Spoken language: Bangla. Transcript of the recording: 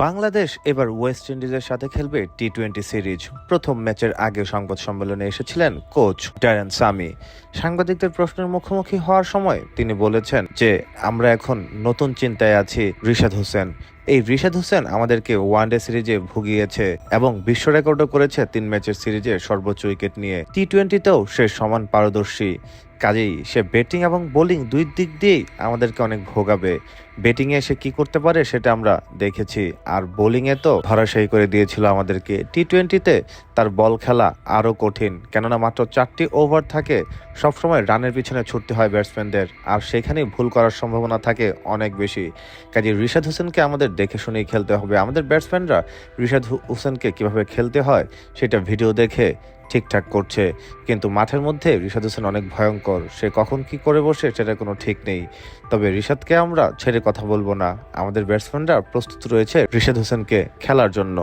বাংলাদেশ এবার ওয়েস্ট ইন্ডিজের সাথে খেলবে টি টোয়েন্টি সিরিজ। প্রথম ম্যাচের আগে সংবাদ সম্মেলনে এসেছিলেন কোচ ড্যারেন সামি। সাংবাদিকদের প্রশ্নের মুখোমুখি হওয়ার সময় তিনি বলেছেন যে, আমরা এখন নতুন চিন্তায় আছি রিশাদ হোসেন। এই রিশাদ হোসেন আমাদেরকে ওয়ানডে সিরিজে ভুগিয়েছে এবং বিশ্ব রেকর্ডও করেছে তিন ম্যাচের সিরিজে সর্বোচ্চ উইকেট নিয়ে। টি টোয়েন্টিতেও সে সমান পারদর্শী। কাজেই সে ব্যাটিং এবং বোলিং দুই দিক দিয়েই আমাদেরকে অনেক ভোগাবে। ব্যাটিংয়ে সে কি করতে পারে সেটা আমরা দেখেছি। আর বোলিংয়ে তো ধরাশায়ী করে দিয়েছিল আমাদেরকে। টি টোয়েন্টিতে তার বল খেলা আরও কঠিন। কেননা মাত্র চারটি ওভার থাকে, সবসময় রানের পিছনে ছুটতে হয় ব্যাটসম্যানদের। আর সেখানেই ভুল করার সম্ভাবনা থাকে অনেক বেশি। কাজে রিশাদ হোসেনকে আমাদের দেখে শুনেই খেলতে হবে। আমাদের ব্যাটসম্যানরা রিশাদ হোসেনকে কীভাবে খেলতে হয়, সেটা ভিডিও দেখে ঠিকঠাক করছে। কিন্তু মাঠের মধ্যে রিশাদ হোসেন অনেক ভয়ঙ্কর। সে কখন কি করে বসে সেটা কোনো ঠিক নেই। তবে রিশাদকে আমরা ছেড়ে কথা বলব না। আমাদের ব্যাটসম্যানরা প্রস্তুত রয়েছে রিশাদ হোসেনকে খেলার জন্য।